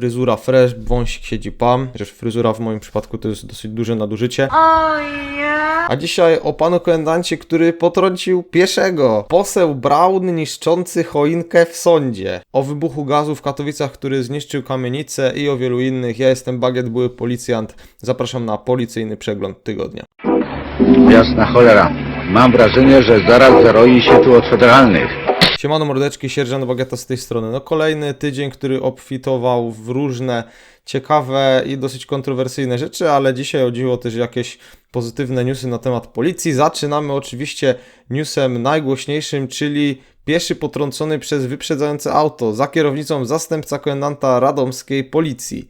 Fryzura fresh, wąsik siedzi pam. Chociaż fryzura w moim przypadku to jest dosyć duże nadużycie. A dzisiaj o panu komendancie, który potrącił pieszego. Poseł Braun niszczący choinkę w sądzie. O wybuchu gazu w Katowicach, który zniszczył kamienicę i o wielu innych. Ja jestem Bagiet, były policjant. Zapraszam na policyjny przegląd tygodnia. Jasna cholera. Mam wrażenie, że zaraz zaroi się tu od federalnych. Siemano mordeczki, sierżant Bagieta z tej strony. No kolejny tydzień, który obfitował w różne ciekawe i dosyć kontrowersyjne rzeczy, ale dzisiaj chodziło też jakieś pozytywne newsy na temat policji. Zaczynamy oczywiście newsem najgłośniejszym, czyli pieszy potrącony przez wyprzedzające auto za kierownicą zastępca komendanta radomskiej policji.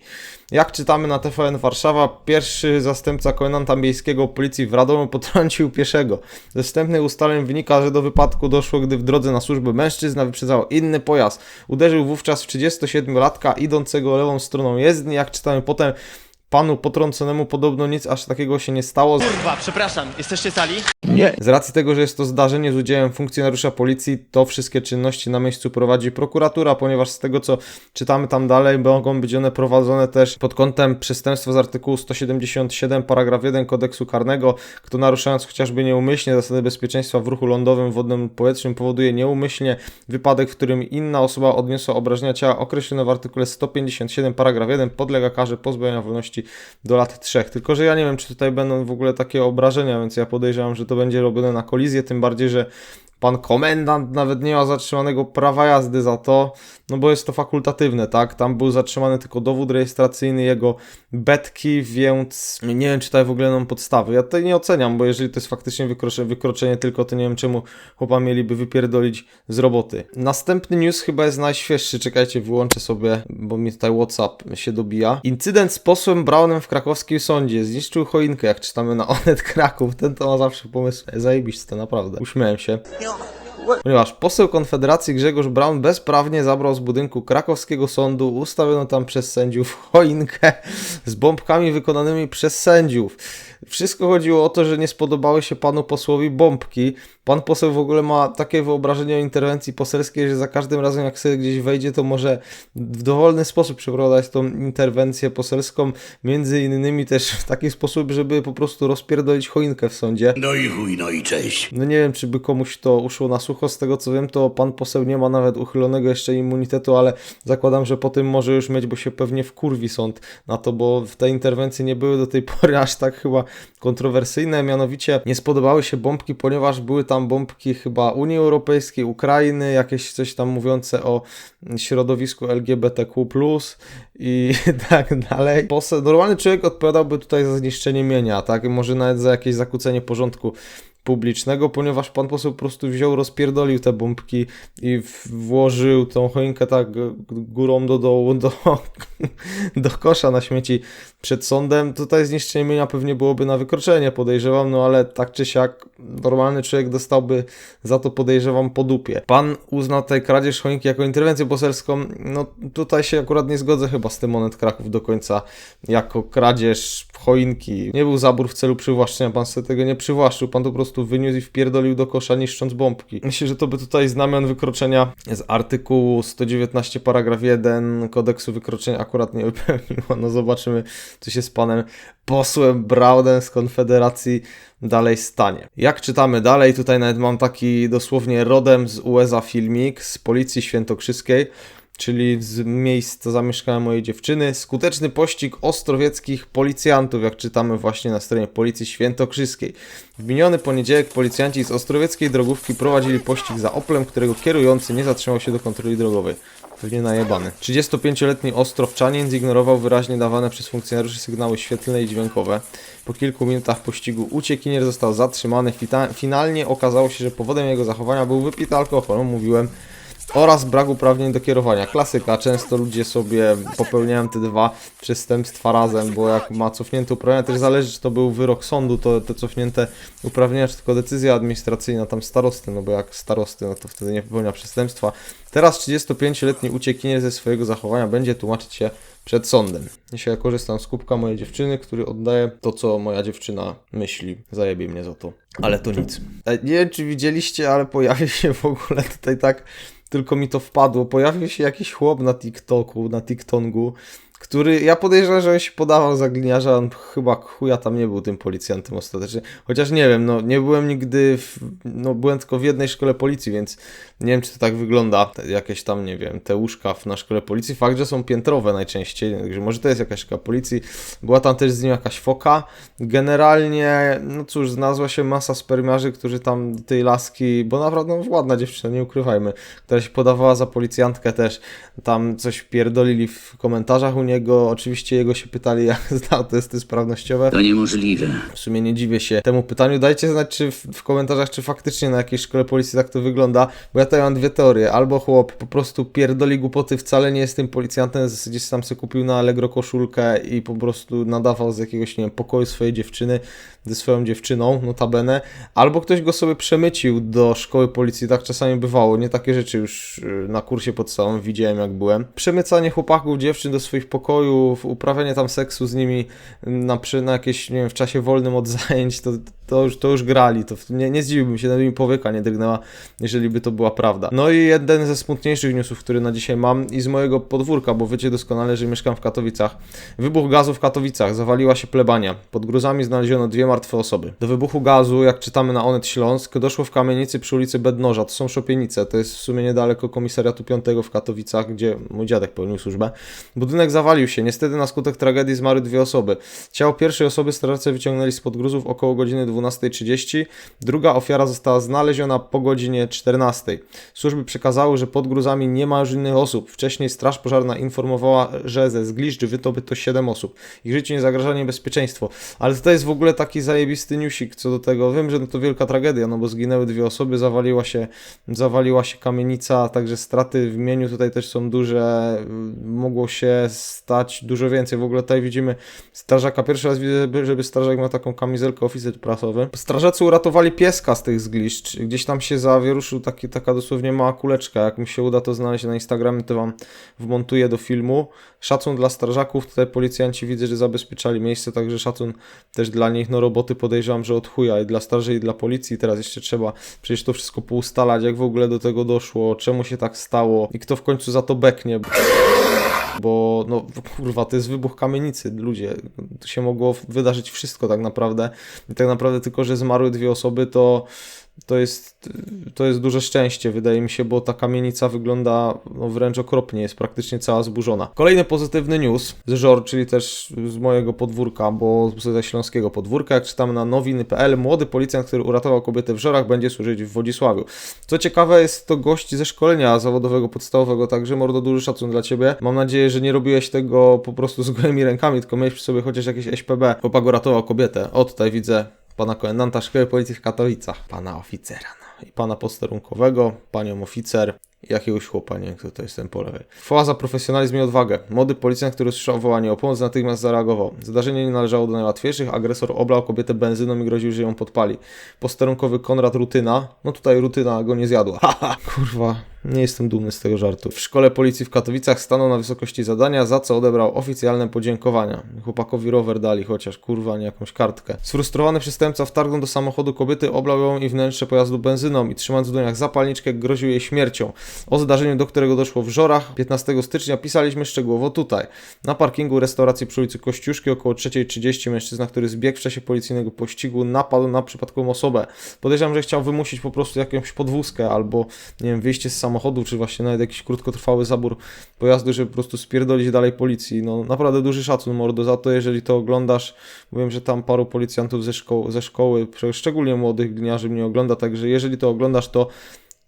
Jak czytamy na TVN Warszawa, pierwszy zastępca komendanta miejskiego policji w Radomiu potrącił pieszego. Ze wstępnych ustaleń wynika, że do wypadku doszło, gdy w drodze na służbę mężczyzna wyprzedzał inny pojazd. Uderzył wówczas w 37-latka idącego lewą stroną jezdni. Jak czytamy potem, panu potrąconemu podobno nic aż takiego się nie stało. Kurwa, przepraszam, jesteście sali? Nie. Z racji tego, że jest to zdarzenie z udziałem funkcjonariusza policji, to wszystkie czynności na miejscu prowadzi prokuratura, ponieważ z tego co czytamy tam dalej, mogą być one prowadzone też pod kątem przestępstwa z artykułu 177 paragraf 1 kodeksu karnego, kto naruszając chociażby nieumyślnie zasady bezpieczeństwa w ruchu lądowym, wodnym lub powietrznym powoduje nieumyślnie wypadek, w którym inna osoba odniosła obrażenia ciała określone w artykule 157 paragraf 1 podlega karze pozbawienia wolności do lat 3. Tylko, że ja nie wiem, czy tutaj będą w ogóle takie obrażenia, więc ja podejrzewam, że to będzie robione na kolizję, tym bardziej, że pan komendant nawet nie ma zatrzymanego prawa jazdy za to, no bo jest to fakultatywne, tak? Tam był zatrzymany tylko dowód rejestracyjny jego betki, więc nie wiem, czy tutaj w ogóle mam podstawy. Ja tutaj nie oceniam, bo jeżeli to jest faktycznie wykroczenie, wykroczenie tylko, to nie wiem, czemu chłopa mieliby wypierdolić z roboty. Następny news chyba jest najświeższy, czekajcie, wyłączę sobie, bo mi tutaj WhatsApp się dobija. Incydent z posłem Braunem w krakowskim sądzie. Zniszczył choinkę, jak czytamy na Onet Kraków. Ten to ma zawsze pomysł. Zajebiste, naprawdę. Uśmiałem się. Ponieważ poseł Konfederacji Grzegorz Braun bezprawnie zabrał z budynku krakowskiego sądu ustawioną tam przez sędziów choinkę z bombkami wykonanymi przez sędziów. Wszystko chodziło o to, że nie spodobały się panu posłowi bombki. Pan poseł w ogóle ma takie wyobrażenie o interwencji poselskiej, że za każdym razem jak sobie gdzieś wejdzie, to może w dowolny sposób przeprowadzać tą interwencję poselską, między innymi też w taki sposób, żeby po prostu rozpierdolić choinkę w sądzie. No i chuj, no i cześć. No nie wiem, czy by komuś to uszło na sucho. Z tego co wiem, to pan poseł nie ma nawet uchylonego jeszcze immunitetu, ale zakładam, że po tym może już mieć, bo się pewnie wkurwi sąd na to, bo w te interwencje nie były do tej pory aż tak chyba kontrowersyjne. Mianowicie nie spodobały się bombki, ponieważ były tam bombki chyba Unii Europejskiej, Ukrainy, jakieś coś tam mówiące o środowisku LGBTQ+, i tak dalej. Normalny człowiek odpowiadałby tutaj za zniszczenie mienia, tak? Może nawet za jakieś zakłócenie porządku publicznego, ponieważ pan poseł po prostu wziął, rozpierdolił te bombki i włożył tą choinkę tak górą do dołu, do, do kosza na śmieci przed sądem. Tutaj zniszczenie mienia pewnie byłoby na wykroczenie, podejrzewam, no ale tak czy siak normalny człowiek dostałby za to, podejrzewam, po dupie. Pan uznał tutaj kradzież choinki jako interwencję poselską, no tutaj się akurat nie zgodzę chyba z tym Monet Kraków do końca, jako kradzież choinki. Nie był zabór w celu przywłaszczenia, pan sobie tego nie przywłaszczył, pan po prostu wyniósł i wpierdolił do kosza niszcząc bombki. Myślę, że to by tutaj znamion wykroczenia z artykułu 119 paragraf 1 kodeksu wykroczenia akurat nie wypełniło. No zobaczymy, co się z panem posłem Braunem z Konfederacji dalej stanie. Jak czytamy dalej, tutaj nawet mam taki dosłownie rodem z USA filmik z Policji Świętokrzyskiej, czyli z miejsca zamieszkania mojej dziewczyny. Skuteczny pościg ostrowieckich policjantów, jak czytamy właśnie na stronie Policji Świętokrzyskiej. W miniony poniedziałek policjanci z ostrowieckiej drogówki prowadzili pościg za Oplem, którego kierujący nie zatrzymał się do kontroli drogowej. Pewnie najebany. 35-letni ostrowczanin zignorował wyraźnie dawane przez funkcjonariuszy sygnały świetlne i dźwiękowe. Po kilku minutach pościgu uciekinier został zatrzymany. Finalnie okazało się, że powodem jego zachowania był wypity alkohol, mówiłem, oraz brak uprawnień do kierowania. Klasyka, często ludzie sobie popełniają te dwa przestępstwa razem, bo jak ma cofnięte uprawnienia, też zależy czy to był wyrok sądu, to te cofnięte uprawnienia, czy tylko decyzja administracyjna tam starosty, no bo jak starosty, no to wtedy nie popełnia przestępstwa. Teraz 35-letni uciekinier ze swojego zachowania będzie tłumaczyć się przed sądem. Dzisiaj ja korzystam z kubka mojej dziewczyny, który oddaje to, co moja dziewczyna myśli. Zajebie mnie za to. Ale to nic. E, Nie wiem, czy widzieliście, ale pojawił się w ogóle tutaj tak tylko mi to wpadło. Pojawił się jakiś chłop na TikToku, na TikTongu, który, ja podejrzewam, że on się podawał za gliniarza, on chyba chuja tam nie był tym policjantem ostatecznie. Chociaż nie wiem, no nie byłem nigdy, w, no byłem tylko w jednej szkole policji, więc nie wiem, czy to tak wygląda. Jakieś tam, nie wiem, te łóżka na szkole policji. Fakt, że są piętrowe najczęściej, także może to jest jakaś szkoła policji. Była tam też z nim jakaś foka. Generalnie, no cóż, znalazła się masa spermiarzy, którzy tam do tej laski, bo naprawdę no, ładna dziewczyna, nie ukrywajmy, która się podawała za policjantkę też, tam coś pierdolili w komentarzach u niego, oczywiście jego się pytali, jak zna testy sprawnościowe. To niemożliwe. W sumie nie dziwię się temu pytaniu. Dajcie znać czy w, w komentarzach, czy faktycznie na jakiejś szkole policji tak to wygląda, bo ja tutaj mam dwie teorie. Albo chłop po prostu pierdoli głupoty, wcale nie jest tym policjantem, gdzieś tam sobie kupił na Allegro koszulkę i po prostu nadawał z jakiegoś, nie wiem, pokoju swojej dziewczyny, ze swoją dziewczyną, notabene. Albo ktoś go sobie przemycił do szkoły policji, tak czasami bywało. Nie takie rzeczy już y, na kursie podstawowym widziałem, jak byłem. Przemycanie chłopaków, dziewczyn do swoich pokojów, uprawianie tam seksu z nimi na, przy, na jakieś, nie wiem, w czasie wolnym od zajęć, to, to, już, to już grali. To nie, nie zdziwiłbym się, nawet mi powieka nie drgnęła, jeżeli by to była prawda. No i jeden ze smutniejszych newsów, który na dzisiaj mam i z mojego podwórka, bo wiecie doskonale, że mieszkam w Katowicach. Wybuch gazu w Katowicach, zawaliła się plebania. Pod gruzami znaleziono dwie martwe osoby. Do wybuchu gazu, jak czytamy na Onet Śląsk, doszło w kamienicy przy ulicy Bednoża. To są Szopienice, to jest w sumie niedaleko komisariatu 5 w Katowicach, gdzie mój dziadek pełnił służbę. Budynek zawalił się. Niestety na skutek tragedii zmarły dwie osoby. Ciało pierwszej osoby strażacy wyciągnęli spod gruzów około godziny 12.30. Druga ofiara została znaleziona po godzinie 14.00. Służby przekazały, że pod gruzami nie ma już innych osób. Wcześniej Straż Pożarna informowała, że ze zgliszcz wydobyto 7 osób. Ich życiu nie zagraża niebezpieczeństwo. Ale to jest w ogóle taki zajebisty newsik co do tego. Wiem, że to wielka tragedia, no bo zginęły dwie osoby, zawaliła się, zawaliła się kamienica, także straty w imieniu tutaj też są duże. Mogło się stać dużo więcej. W ogóle tutaj widzimy strażaka. Pierwszy raz widzę, żeby strażak miał taką kamizelkę oficer Strażacy uratowali pieska z tych zgliszcz. Gdzieś tam się zawieruszył taki, taka dosłownie mała kuleczka. Jak mi się uda to znaleźć na Instagramie, to wam wmontuję do filmu. Szacun dla strażaków. Tutaj policjanci widzę, że zabezpieczali miejsce, także szacun też dla nich. No roboty podejrzewam, że od chuja i dla straży i dla policji. Teraz jeszcze trzeba przecież to wszystko poustalać, jak w ogóle do tego doszło, czemu się tak stało i kto w końcu za to beknie bo no kurwa, to jest wybuch kamienicy, ludzie, tu się mogło wydarzyć wszystko tak naprawdę. I tak naprawdę tylko, że zmarły dwie osoby, to to jest, to jest duże szczęście, wydaje mi się, bo ta kamienica wygląda no, wręcz okropnie, jest praktycznie cała zburzona. Kolejny pozytywny news z żor, czyli też z mojego podwórka, bo ze śląskiego podwórka, jak czytamy na nowiny.pl, młody policjant, który uratował kobietę w żorach, będzie służyć w Wodzisławiu. Co ciekawe, jest to gość ze szkolenia zawodowego podstawowego, także mordo duży szacun dla Ciebie. Mam nadzieję, że nie robiłeś tego po prostu z gołymi rękami, tylko miałeś przy sobie chociaż jakieś SPB. Chłopak uratował kobietę. O, tutaj widzę pana komendanta szkoły policji w Katowicach, pana oficera no. i pana posterunkowego, panią oficer jakiegoś chłopa, nie kto to jest ten po lewej. Chwała za profesjonalizm i odwagę. Młody policjant, który usłyszał wołanie o pomoc, natychmiast zareagował. Zdarzenie nie należało do najłatwiejszych, agresor oblał kobietę benzyną i groził, że ją podpali. Posterunkowy Konrad Rutyna, no tutaj Rutyna go nie zjadła. Haha, kurwa, nie jestem dumny z tego żartu. W szkole policji w Katowicach stanął na wysokości zadania, za co odebrał oficjalne podziękowania. Chłopakowi rower dali, chociaż kurwa nie jakąś kartkę. Sfrustrowany przestępca wtargnął do samochodu kobiety, oblał ją i wnętrze pojazdu benzyną i trzymając w dłoniach zapalniczkę groził jej śmiercią. O zdarzeniu, do którego doszło w Żorach 15 stycznia pisaliśmy szczegółowo tutaj. Na parkingu restauracji przy ulicy Kościuszki około 3.30 mężczyzna, który zbiegł w czasie policyjnego pościgu, napadł na przypadkową osobę. Podejrzewam, że chciał wymusić po prostu jakąś podwózkę albo, nie wiem, wyjście z samochodu, czy właśnie nawet jakiś krótkotrwały zabór pojazdu, żeby po prostu spierdolić dalej policji. No naprawdę duży szacun, mordo, za to, jeżeli to oglądasz. Wiem, że tam paru policjantów ze, szko- ze szkoły, szczególnie młodych gliniarzy mnie ogląda, także jeżeli to oglądasz, to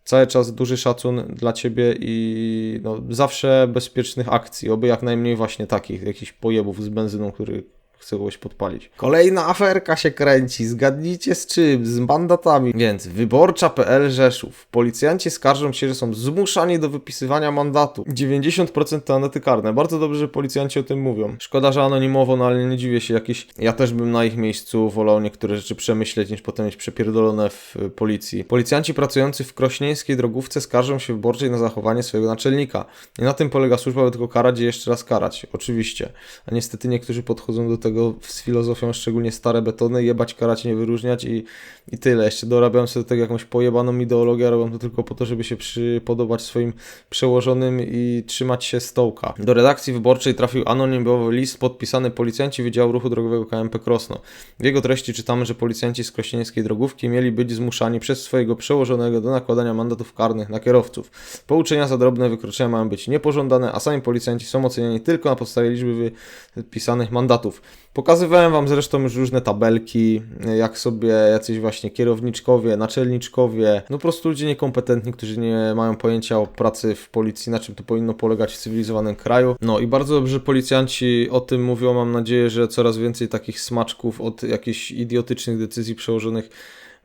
cały czas duży szacun dla Ciebie i no, zawsze bezpiecznych akcji, oby jak najmniej właśnie takich, jakichś pojebów z benzyną, który chce kogoś podpalić. Kolejna aferka się kręci, zgadnijcie z czym, z mandatami. Więc wyborcza.pl Rzeszów. Policjanci skarżą się, że są zmuszani do wypisywania mandatu. 90% to anety karne. Bardzo dobrze, że policjanci o tym mówią. Szkoda, że anonimowo, no ale nie dziwię się jakieś... Ja też bym na ich miejscu wolał niektóre rzeczy przemyśleć, niż potem mieć przepierdolone w y, policji. Policjanci pracujący w krośnieńskiej drogówce skarżą się wyborczej na zachowanie swojego naczelnika. I na tym polega służba, by tylko karać i jeszcze raz karać. Oczywiście. A niestety niektórzy podchodzą do tego tego z filozofią, szczególnie stare betony, jebać, karać, nie wyróżniać i, i tyle. Jeszcze dorabiam sobie do tego jakąś pojebaną ideologię, robią to tylko po to, żeby się przypodobać swoim przełożonym i trzymać się stołka. Do redakcji wyborczej trafił anonimowy list podpisany policjanci Wydziału Ruchu Drogowego KMP Krosno. W jego treści czytamy, że policjanci z krościeńskiej drogówki mieli być zmuszani przez swojego przełożonego do nakładania mandatów karnych na kierowców. Pouczenia za drobne wykroczenia mają być niepożądane, a sami policjanci są oceniani tylko na podstawie liczby wypisanych mandatów. Pokazywałem Wam zresztą już różne tabelki, jak sobie jacyś właśnie kierowniczkowie, naczelniczkowie, no po prostu ludzie niekompetentni, którzy nie mają pojęcia o pracy w policji, na czym to powinno polegać w cywilizowanym kraju. No i bardzo dobrze policjanci o tym mówią, mam nadzieję, że coraz więcej takich smaczków od jakichś idiotycznych decyzji przełożonych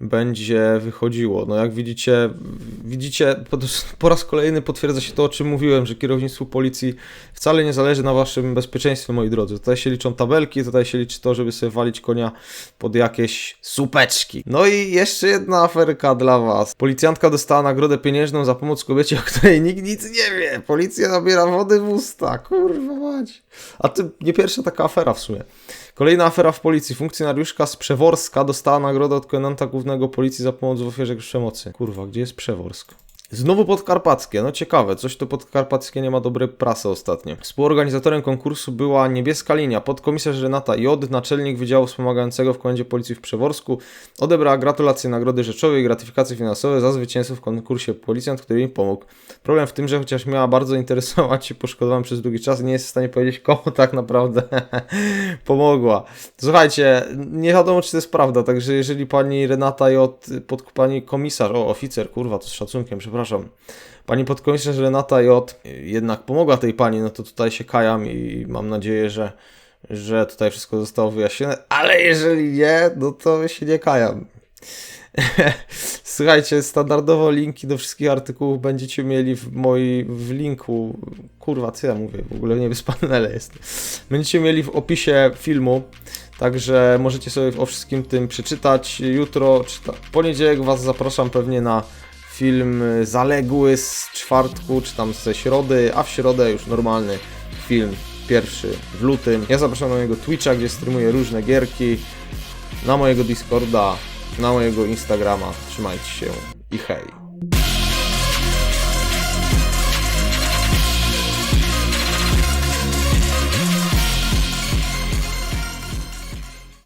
będzie wychodziło. No jak widzicie, widzicie, po, raz kolejny potwierdza się to, o czym mówiłem, że kierownictwu policji wcale nie zależy na waszym bezpieczeństwie, moi drodzy. Tutaj się liczą tabelki, tutaj się liczy to, żeby sobie walić konia pod jakieś supeczki. No i jeszcze jedna aferka dla was. Policjantka dostała nagrodę pieniężną za pomoc kobiecie, o której nikt nic nie wie. Policja nabiera wody w usta, kurwa mać. A to nie pierwsza taka afera w sumie. Kolejna afera w policji. Funkcjonariuszka z Przeworska dostała nagrodę od komendanta głównego policji za pomoc w ofierze przemocy. Kurwa, gdzie jest Przeworsk? Znowu podkarpackie, no ciekawe, coś to podkarpackie nie ma dobrej prasy ostatnio. Współorganizatorem konkursu była Niebieska Linia, podkomisarz Renata J, naczelnik Wydziału Wspomagającego w Komendzie Policji w Przeworsku, odebrała gratulacje nagrody rzeczowej i gratyfikacje finansowe za zwycięstwo w konkursie policjant, który im pomógł. Problem w tym, że chociaż miała bardzo interesować się poszkodowanym przez długi czas, nie jest w stanie powiedzieć komu tak naprawdę pomogła. Słuchajcie, nie wiadomo czy to jest prawda, także jeżeli pani Renata J, pod, pani komisarz, o oficer, kurwa, to z szacunkiem, przepraszam, pani podkomisarz Renata J jednak pomogła tej pani, no to tutaj się kajam i mam nadzieję, że, że tutaj wszystko zostało wyjaśnione, ale jeżeli nie, no to się nie kajam. Słuchajcie, standardowo linki do wszystkich artykułów będziecie mieli w moi, w linku, kurwa, co ja mówię, w ogóle nie wyspany jest. Będziecie mieli w opisie filmu, także możecie sobie o wszystkim tym przeczytać. Jutro, czy ta, poniedziałek was zapraszam pewnie na film zaległy z czwartku, czy tam ze środy, a w środę już normalny film pierwszy w lutym. Ja zapraszam na mojego Twitcha, gdzie streamuję różne gierki, na mojego Discorda, na mojego Instagrama. Trzymajcie się i hej.